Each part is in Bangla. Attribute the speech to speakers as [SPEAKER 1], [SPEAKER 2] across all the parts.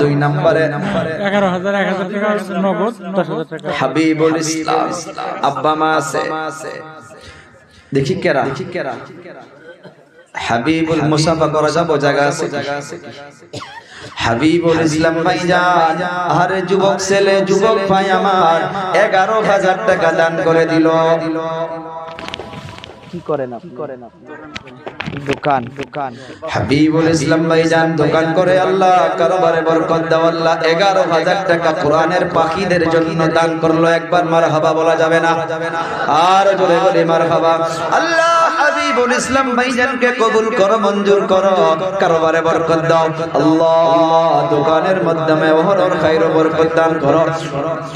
[SPEAKER 1] দুই নম্বরে
[SPEAKER 2] এগারো হাজার এক হাজার টাকা নগদ দশ হাজার টাকা
[SPEAKER 1] হাবিবুল ইসলাম আব্বা মা আছে। দেখি কেরা? দেখি কেরা হাবিবুল মুসাফা করা যাব? জায়গা আছে জায়গা আছে হাবিবুল ইসলাম ভাইজান আরে যুবক ছেলে যুবক ভাই আমার এগারো হাজার টাকা দান করে দিল।
[SPEAKER 3] কি করেন আপনি? করেন আপনি? দোকান। দোকান
[SPEAKER 1] হাবিবুল ইসলাম ভাইজান দোকান করে আল্লাহ কারবারে বরকত দাও আল্লাহ, এগারো হাজার টাকা কোরআনের পাখিদের জন্য দান করল, একবার মারহাবা বলা যাবে না? আর জোরে বলে মার হাবা আল্লাহ হাবিবুল ইসলাম ভাইজানকে কবুল করো, মঞ্জুর করো বরকত দাও। আল্লাহ দোকানের মাধ্যমে ওহরর বরকত দান করো।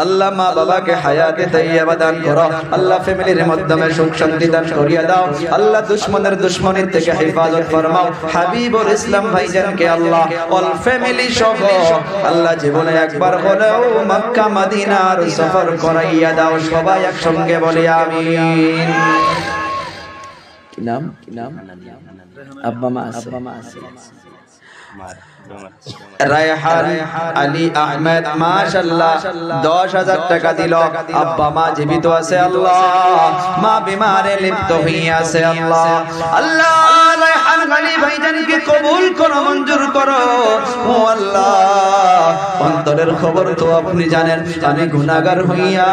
[SPEAKER 1] আল্লাহ মা বাবাকে হায়াতে দান করো। আল্লাহ ফ্যামিলির মাধ্যমে সুখ শান্তি দান করিয়া দাও। আল্লাহ থেকে হেফাজত ফরমাও। হাবিবুল ইসলাম ভাইজানকে আল্লাহ অল ফ্যামিলি সহ আল্লাহ জীবনে একবার হলেও মক্কা, মদিনার সফর করাইয়া দাও। সবাই একসঙ্গে বলি, আমিন। নাম নাম আব্বা মা আব্বা মা আছে রায়হান আলী আহমেদ মাশাল্লাহ দশ টাকা দিল। আব্বা মা জীবিত আছে আল্লাহ। মা বিমারে লিপ্ত হয়ে আছে আল্লাহ। আল্লাহ রায়হান আলী ভাইজানকে কবুল করো মঞ্জুর করো। ও আল্লাহ অন্তরের খবর তো আপনি জানেন, আমি গুনাহগার হইয়া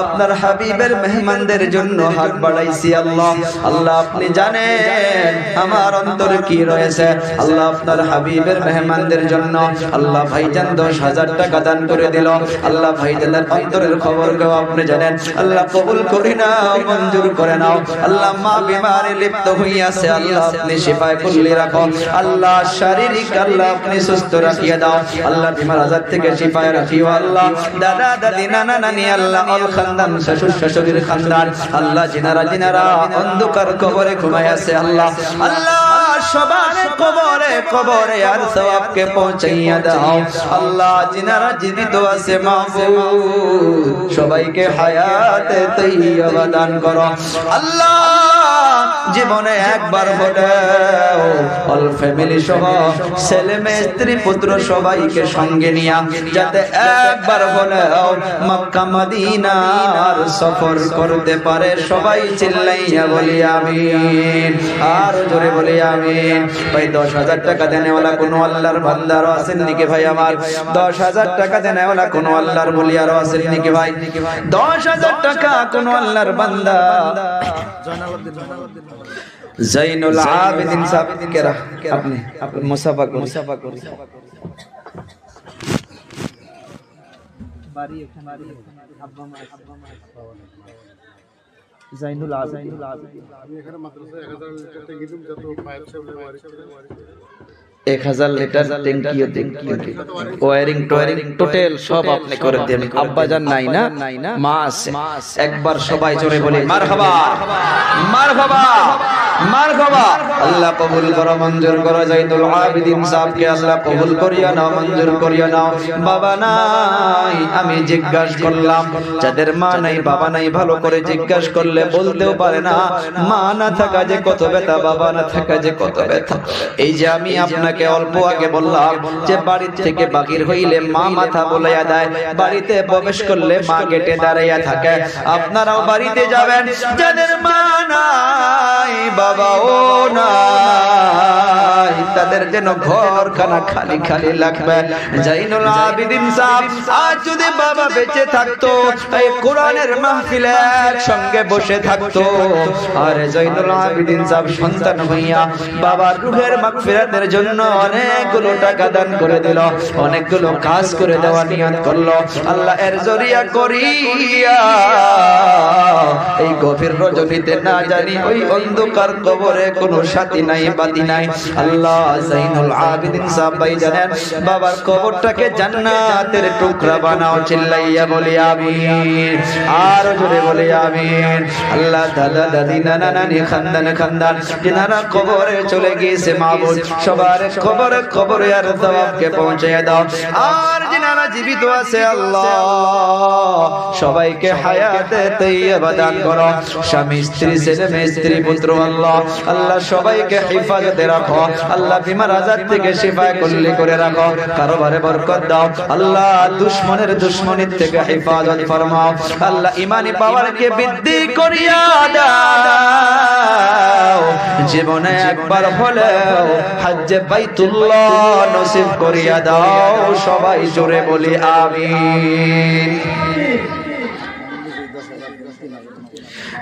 [SPEAKER 1] আপনার হাবিবের মেহমানদের জন্য হাত বাড়াইছি, আল্লাহ। আল্লাহ, আপনি জানেন আমার অন্তরে কি রয়েছে। আল্লাহ আপনার হাবিবের মেহমানদের জন্য আল্লাহ ভাইজান দশ হাজার টাকা দান করে দিল। আল্লাহ ভাইজানের অন্তরের খবর কেউ আপনি জানেন। আল্লাহ কবুল করি নাও, মঞ্জুর করে নাও। আল্লাহ মা বিমারে লিপ্ত হইয়াছে, আল্লাহ আপনি শিফায় করলে রাখো। আল্লাহ শারীরিক, আল্লাহ আপনি সুস্থ রাখিয়ে দাও। আল্লাহ বিমার আজাদ থেকে শিফায় রাখিও আল্লাহ। দাদা দাদি নানা নানি আল্লাহ অল খানদান শ্বশুর শাশুড়ির খানদান। আল্লাহ জিনারা জিনারা অন্ধকার কবরে ঘুমায় আছে আল্লাহ। আল্লাহ সবার কবরে কবরে আর সওয়াবকে পৌঁছাইয়া দাও। আল্লাহ জিনারা জীবিত আছে মাহবুব সবাইকে হায়াতে তৈয়বা দান করো। আল্লাহ জীবনে একবার হলেও অল ফ্যামিলি সহ ছেলে মেয়ে, স্ত্রী, পুত্র সবাইকে সঙ্গে নিয়া যাতে একবার হলেও মক্কা, মদিনার সফর করতে পারে। সবাই চিল্লাইয়া বলি আমিন, আর জোরে বলি আমিন। ভাই, দশ হাজার টাকা দেনেওয়ালা কোনো আল্লাহর বান্দারও আছেন নাকি ভাই আমার? দশ হাজার টাকা দেনেওয়ালা কোনো আল্লাহর বলিয়ারও আছেন নাকি ভাই? দশ হাজার টাকা কোনো আল্লাহর বান্দা। জাইনুল আবেদিন সাহেব কেরা আপনি আপনি মুসাফা মুসাফা করুন
[SPEAKER 3] বাড়ি এখানে বাড়ি আব্বা মা আব্বা মা জাইনুল আবেদিন।
[SPEAKER 1] এক হাজার লিটার ট্যাঙ্কিও ওয়ারিং টোয়ারিং টোটাল সব আপনি করে দেন। আব্বাজান নাই না মা আছে। একবার সবাই জোরে বলি মারহাবা। 磕吧。এই যে আমি আপনাকে অল্প আগে বললাম যে বাড়ি থেকে বাকির হইলে মা মাথা বলাইয়া দেয়, বাড়িতে প্রবেশ করলে মা গেটে দাঁড়াইয়া থাকে। আপনারাও বাড়িতে যাবেন, যাদের মা নাই বাবাও নাই। তাদের যেন ঘর খানা খালি খালি লাগবে। জাইনুল আবিদিন সাহেব, আজ যদি বাবা বেঁচে থাকতো, এই কোরআনের মাহফিলে বসে থাকতো। জৈনুল আবিদিন সাহেব, সন্তান হইয়া বাবার রুহের মাগফিরাতের জন্য অনেকগুলো টাকা দান করে দিল, অনেকগুলো কাজ করে দেওয়া নিয়ত করল। আল্লাহ এর জরিয়া করিয়া এই গভীর রজনীতে না জানি ওই অন্ধকার কবরে কোনো সাথী নাই বাতি নাই। আল্লাহ জাইনুল আবিদিন সাহেব ভাই জানেন, বাবার কবরটাকে জান্নাতের টুকরা বানাও, চিল্লাইয়া বলি আমিন, আর জোরে বলি আমিন। আল্লাহ দাদা, দাদি, নানা, নানি, খানদান খানদান, যেনারা কবরে চলে গিয়েছে মাহবুব, সবার খবরে খবরে আর সওয়াবকে পৌঁছে দাও। আর যিনারা জীবিত আছে, আল্লাহ, সবাইকে হায়াতে তৈয়বা দান করো। স্বামী, স্ত্রী, ছেলে, মেয়ে, স্ত্রী, পুত্র, আল্লাহ আল্লাহ সবাইকে হেফাজতে রাখো। আল্লাহ বিমার আজাদ থেকে শিফায় করলে করে রাখো। কারোবারে বরকত দাও। আল্লাহ দুশ্মনের দুশ্মনের থেকে হেফাজত ফরমাও। আল্লাহ ইমানি পাওয়ারকে বৃদ্ধি করিয়া দাও। জীবনে একবার হলেও হজ্জে বাইতুল্লাহ নসিব করিয়া দাও। সবাই জোরে বলি, আমিন।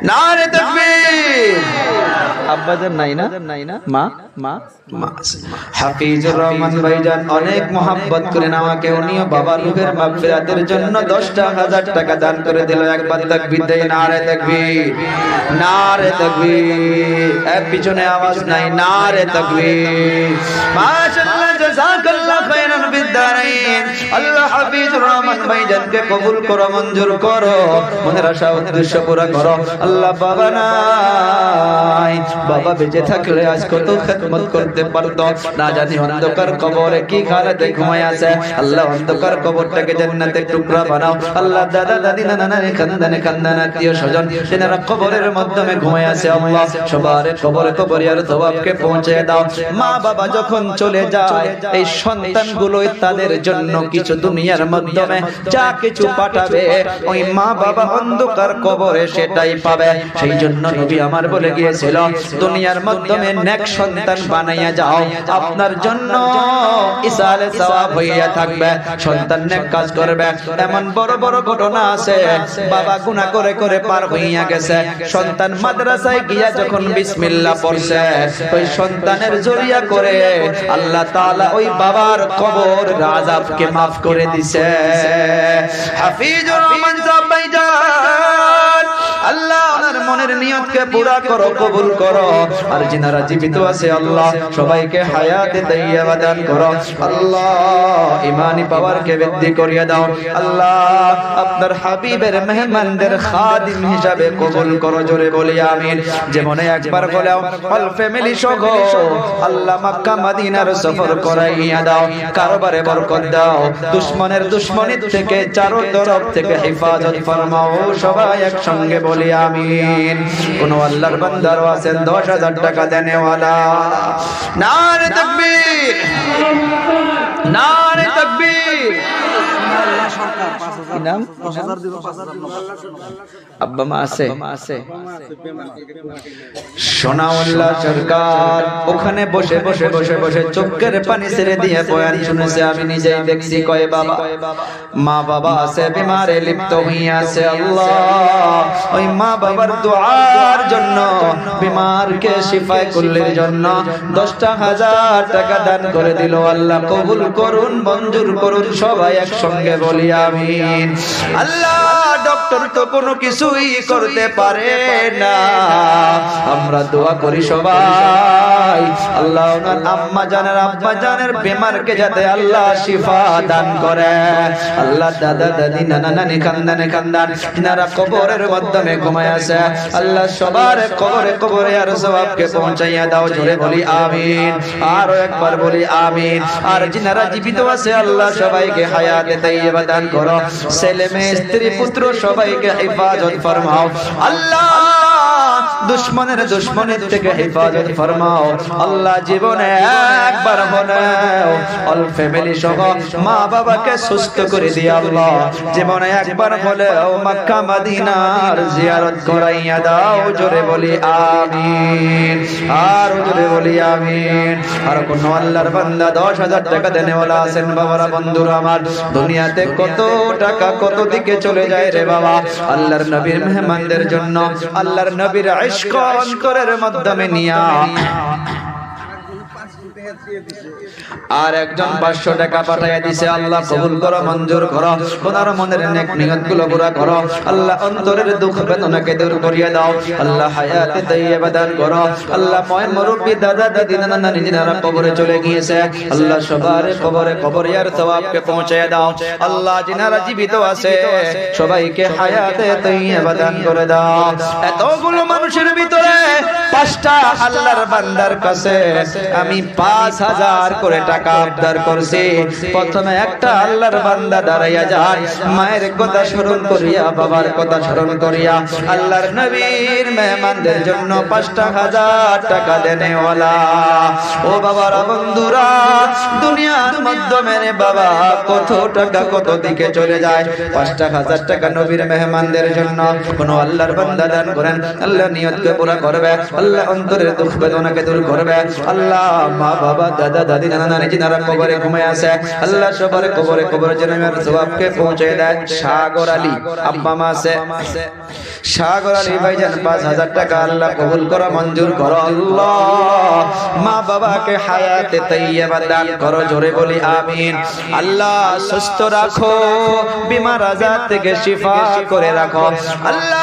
[SPEAKER 1] নারে তাকবীর।
[SPEAKER 3] আব্বাজান নাই না? নাই না? মা মা?
[SPEAKER 1] হাফিজুর রহমান ভাইজান অনেক মোহাব্বত করেন আমাকে উনিও বাবা রুহের মাগফিরাতের জন্য দশটা হাজার টাকা দান করে দিল। একবার তাকবীর দেয় নারে তাকবীর নারে তাকবীর। এর পিছনে আওয়াজ নাই নারে তাকবীর। মাশাআল্লাহ জাযাকাল্লাহ খায়রান বিদ্দারাইন আল্লাহ হাফিজুর রহমান ভাইজানকে কবুল করো মঞ্জুর করো। মনের আশা উদ্দেশ্য পুরা করো। আল্লাহ বাবা নাই। বাবা বেঁচে থাকলে আজ কত খেদমত করতে পারতো। না জানি অন্ধকার কবরে কি খালাতে ঘুমায় আছে? আল্লাহ অন্ধকার কবরটাকে জান্নাতের টুকরা বানাও। আল্লাহ দাদা, দাদি, নানা, নানি, খানদানে খানদান, আত্মীয় স্বজন তেনারা কবরের মাধ্যমে ঘুমায় আছে আল্লাহ। সবার কবরে কবরে আর সবাবকে পৌঁছে দাও। মা বাবা যখন চলে যায়, এই সন্তানগুলোই তাদের জন্য কিছু দুনিয়ার মাধ্যমে যা কিছু পাঠাবে। ওই মা বাবা অন্ধকার কবরে সেটাই পাবে। সেই জন্য নবী আমার বলে গিয়েছিল, দুনিয়ার মাধ্যমে নেক সন্তান বানাইয়া যাও। আপনার জন্য ইসালে সওয়াব হইয়া থাকবে। সন্তান নেক কাজ করবে। এমন বড় বড় ঘটনা আছে। বাবা গুনাহ করে করে পার হইয়া গেছে। সন্তান মাদ্রাসায় গিয়া যখন বিসমিল্লাহ পড়ছে, ওই সন্তানের জরিয়া করে আল্লাহ তাআলা ওই বাবার কবর আযাবকে maaf করে দিছে। হাফিজুর রহমান সাহেব ভাইজান আল্লাহ ওনার মনের নিয়তকে পুরা করো, কবুল করো। আর যিনারা জীবিত আছে, আল্লাহ সবাইকে হায়াতে দাইয়া দান করো। আল্লাহ, ইমানি পাওয়ারকে বৃদ্ধি করিয়া দাও। আল্লাহ, আপনার হাবিবের মেহমানদের খাদিম হিসাবে কবুল করো, জোরে বলি, আমিন। যেমনে একবার বলেও অল ফ্যামিলি সহ আল্লাহ মক্কা মদিনার সফর করাইয়া দাও, কারবারে বরকত দাও। দুশ্মনের দুশ্মনির থেকে চারো তরফ থেকে হেফাজত ফরমাও, সবাই একসঙ্গে বলি আমিন। কোন আল্লাহর বান্দার আছেন দশ হাজার টাকা দেনেওয়ালা। নারে তাকবীর। নারে তাকবীর।
[SPEAKER 3] নাম? আব্বা মা আছে? আছে
[SPEAKER 1] সোনাউল্লাহ সরকার ওখানে বসে বসে বসে বসে চোখের পানি ছেড়ে দিয়ে বয়ান শুনেছে। আমি নিজেই দেখছি কয়ে বাবা। মা বাবা আছে বিমারে লিপ্ত হইয়া আছে আল্লাহ। ওই মা বাবার দোয়ার জন্য বিমারকে শিফায় কুল্লির জন্য দশটা হাজার টাকা দান করে দিল আল্লাহ। কবুল করুন মঞ্জুর করুন সবাই একসঙ্গে বলি আমিন। আল্লাহ, ডক্টর তো কোনো কিছুই করতে পারে না। আমরা দোয়া করি সবাই। আল্লাহ, ওনার আম্মা জানের আব্বা জানের বেমারকে যাতে আল্লাহ শিফা দান করে। আল্লাহ, দাদা, দাদি, নানা, নানি, খানদানে খানদান কবরের মাধ্যমে ঘুমায় আছে। আল্লাহ, সবার কবরে কবরে আর সবাবকে পৌঁছাইয়া দাও, জোরে বলি আমিন। আরও একবার বলি আমিন। আর যিনারা জীবিত আছে, আল্লাহ সবাইকে হায়াতে তাইয়্যিবা দান করো। ছেলে মেয়ে স্ত্রী পুত্র সবাইকে হেফাজত ফরমাও। আল্লাহ! দুশ্মনের দুশ্মনের থেকে হেফাজত ফরমাও। আল্লাহ জীবনে একবার অল ফ্যামিলি সহ মা বাবাকে সুস্থ করে আল্লাহ জীবনে একবার মক্কা, মদিনার জিয়ারত করাইয়া দাও, জোরে বলি আমিন। আর জোরে বলি আমিন। আর কোন আল্লাহর বান্দা দশ হাজার টাকা দেনেওয়ালা আছেন, বাবারা, বন্ধুরা আমার। দুনিয়াতে কত টাকা, কত দিকে চলে যায় রে বাবা। আল্লাহর নবীর মেহমানদের জন্য, আল্লাহর নবীর ইশক অন্তরের মাধ্যমে নিয়া। আর একজন পাঁচশো টাকা পাঠাইয়া দিছে, আল্লাহ কবুল করো, মঞ্জুর করো, ওনার মনের নেক নিয়তগুলো পুরা করো, আল্লাহ অন্তরের দুঃখ বেদনাকে দূর করিয়ে দাও, আল্লাহ হায়াতে দাইয়া দান করো, আল্লাহ ময় মুরব্বী দাদা দাদি নানা নানি যিনারা কবরে চলে গিয়েছে, আল্লাহ সবার কবরে কবরে আর সওয়াবকে পৌঁছায় দাও, আল্লাহ যিনারা জীবিত আছে, সবাইকে হায়াতে দাইয়া দান করে দাও। এতগুলো মানুষের ভিতরে পাঁচটা আল্লাহর বান্দার কাছে আমি পাঁচ হাজার করে টাকা উদ্ধার করছে। প্রথমে একটা আল্লাহর বান্দা দাঁড়াইয়া যায় মায়ের কথা স্মরণ করিয়া, বাবার কথা স্মরণ করিয়া, আল্লাহর নবীর মেহমানদের জন্য পাঁচটা হাজার টাকা দেনেওয়ালা। ও বাবার, বন্ধুরা, দুনিয়ার মাধ্যমে বাবা, কত টাকা কত দিকে চলে যায়। পাঁচটা হাজার টাকা নবীর মেহমানদের জন্য কোন আল্লাহর বান্দা দান করেন, আল্লাহ নিয়তকে পুরা করবে। আল্লাহ অন্তরের দুঃখ বেদনাকে দূর করবে। আল্লাহ মা বাবা, দাদা, দাদি, নানা, নানি যিনারা কবরে ঘুমে আছে। আল্লাহ সবার কবরে কবরে জন্মের সবাবকে পৌঁছে দেয়। সাগর আলী, আব্বা মা আছে। সাগর আলী, ভাইজান, পাঁচ হাজার টাকা আল্লাহ কবুল করো, মঞ্জুর করো। আল্লাহ মা বাবাকে হায়াতে তৈয়বা দান করো, জোরে বলি আমিন। আল্লাহ সুস্থ রাখো বিমার আজাদ থেকে শিফা করে রাখো। আল্লাহ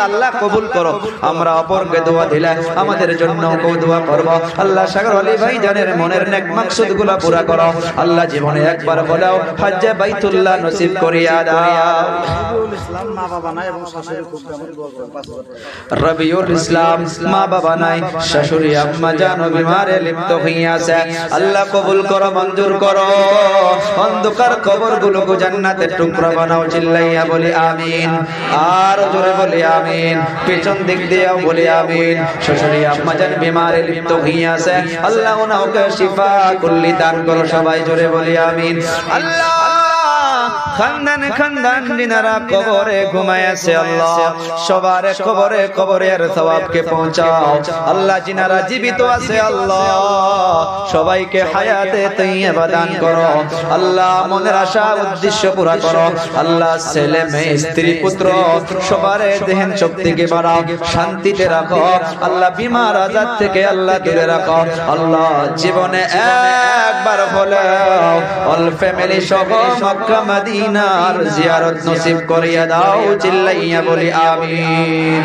[SPEAKER 1] আল্লাহ। আমাদের জন্য আল্লাহ সাগর আলী ভাই জানের মনের মাকসুদগুলা পুরা করো। আল্লাহ জীবনে একবার বলাও হজ্জে বাইতুল্লাহ নসিব করিয়া দাও। রবিউল ইসলাম, মা বাবা নাই, শাশুড়ি আম্মা জানো বিমারে লিপ্ত হইয়াছে। আল্লাহ কবুল করো, মঞ্জুর করো। অন্ধকার কবর গুলোকে জান্নাতের টুকরা বানাও, চিল্লাইয়া বলি আমিন। আর জোরে বলি আমিন। পেছন দিক দিয়েও বলি আমিন। শাশুড়ি আম্মা জান বিমারে লিপ্ত হইয়াছে। আল্লাহ ওনাকে শিফা কুল্লি দান করো, সবাই জোরে বলি আমিন। আল্লাহ খানদান খানদান দিনারা কবরে ঘুমায়াছে আল্লাহ। সবার কবরে কবরের সওয়াবকে পৌঁছাও। আল্লাহ জিনারা জীবিত আছে আল্লাহ। সবাইকে হায়াতে তৈয়বা দান করো। আল্লাহ মনের আশা, উদ্দেশ্য পুরা করো। আল্লাহ ছেলে মেয়ে, স্ত্রী, পুত্র, সবার দেহেন শক্তিকে বাড়াও, শান্তিতে রাখো। আল্লাহ বিমার আজাদ থেকে আল্লাহ দূরে রাখো। আল্লাহ জীবনে একবার হলেও অল ফ্যামিলি সহ মক্কা মদিনার জিয়ারত নসিব করিয়া দাও চিল্লাইয়া বলি আমিন।